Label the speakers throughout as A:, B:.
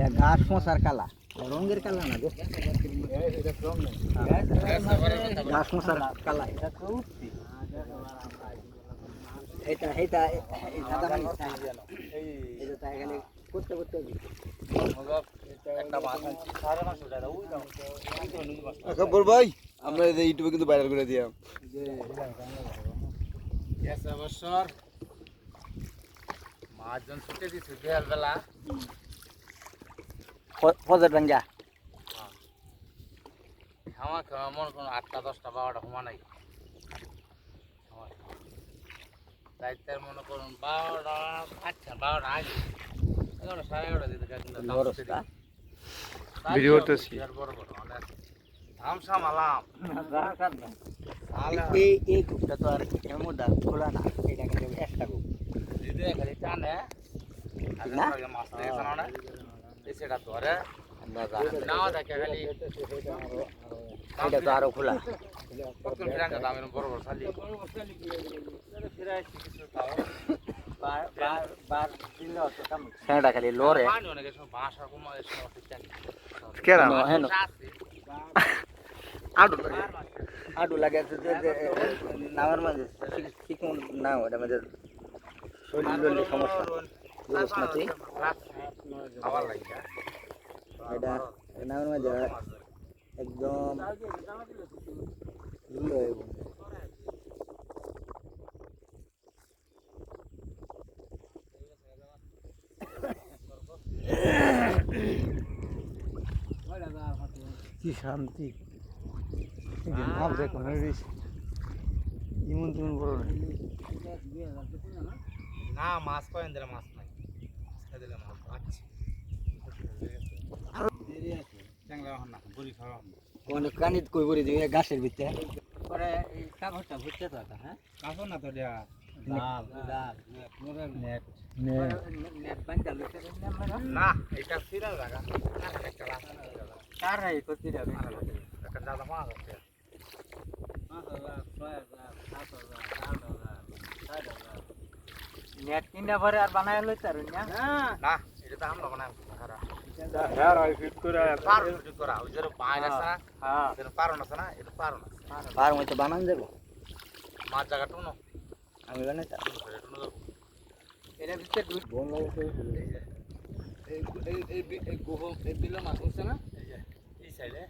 A: এটা ঘাস মশার কালা রঙের কালা না গো ঘাস মশার কালা এটা তো উঠছি এটা এটা এই সাদা পানি এটা তাই গেলে করতে করতে
B: আকবর ভাই আমরা এই ইউটিউবে কিন্তু ভাইরাল করে দিলাম
C: বছর মাছজন ছুটে দিচ্ছে বিকাল বেলা
A: ফজর ভাঙ্গা
C: খাওয়া খাওয়া মনে করুন আটটা দশটা বারোটা ঘুমা নাই। রাইতের মনে করুন বারোটা আচ্ছা বারোটা আগে। এগারোটা সাড়ে এগারোটা দিতে দাম
B: ভিডিও করতেছি।
C: ধাম সামালাম
A: এই এই কূপটা তো আর এমন দা খোলা না। এটা কিন্তু একটা কূপ
C: দিদি খালি টানে। মাছ সেটা ধরে নাও দেখে খালি
A: এটা তো আরও খোলা।
C: কতক্ষণ ফিরান যেতাম এরকম বড় বড় শালি। ফিরাই
A: সেটা খালি লরে।
C: অফিস
B: কেরাম
A: হেন আডু লাগে। আডু নামের মাঝে। ঠিক- না ওটা মাঝে শরীরের সমস্যা। না তুই?
C: লাগে
A: এটা নামের মাঝে একদম হয়ে।
B: কি শান্তি। ভাবছে কোনো ইমন তেমন বড় না
C: না মাছ কয়েন মাছ নাই।
A: অনেক কানিত কই বলি গাছের ভিতরে? পরে এই কাগজটা ভুটতে তো হ্যাঁ?
C: কাছো না তো দেয়া ডাল
A: ডাল
C: নেট।
A: নেট বান্ধা লইতে
C: না এটা ফিরা জায়গা
A: কার রাই করতে যাবে
C: একটা দাদা মাছ আছে।
A: নেট কিনা পরে আর বানায় লইতে আর না
C: না এটা তো আমরা বানাই খারা
B: হ্যাঁ রাই ফিট করে
C: পারো কিছু করা ওই যে বাইরে আছে না
A: হ্যাঁ
C: এটা পারো না না এটা পারো না
A: আর মইতে বানান যাব
C: মাছ জায়গা টুনো
A: আমি বানাইতা
C: টুনো যাব
A: এর ভিতরে দুই বোন
C: এই এই এই এই গোহ এই বিলে মাছ হচ্ছে না এই সাইডে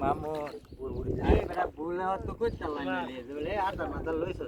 A: মামু বুড়বুড়ি। যায় বেটা বুড়লে তো কই চালাই না লে বলে আদা মাদা লইছ